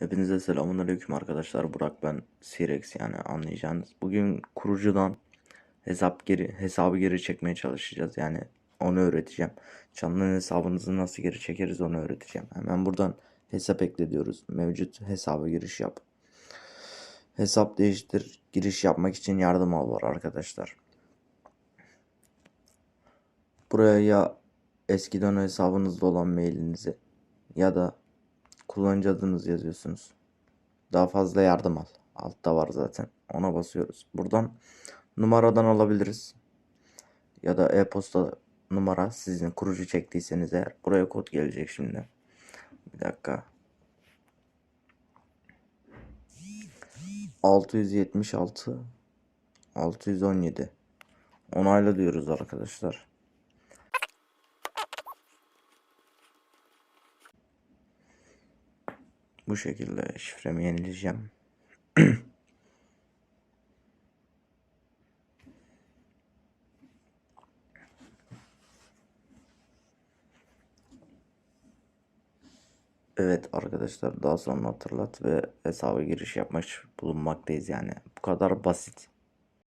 Hepinize selamünaleyküm arkadaşlar. Burak ben Sirex yani anlayacağınız. Bugün kurucudan hesap geri hesabı geri çekmeye çalışacağız. Yani onu öğreteceğim. Canlı hesabınızı nasıl geri çekeriz onu öğreteceğim. Hemen buradan hesap ekle diyoruz. Mevcut hesaba giriş yap. Hesap değiştir. Giriş yapmak için yardım al var arkadaşlar. Buraya ya eskiden hesabınızda olan mailinizi ya da kullanıcı adınızı yazıyorsunuz. Daha fazla yardım al. Altta var zaten. Ona basıyoruz. Buradan numaradan alabiliriz. Ya da e-posta numara sizin kurucu çektiyseniz eğer. Buraya kod gelecek şimdi. Bir dakika. 676 617 Onayla diyoruz arkadaşlar. Bu şekilde şifremi yenileyeceğim. Evet arkadaşlar daha sonra hatırlat ve hesaba giriş yapmış bulunmaktayız yani. Bu kadar basit.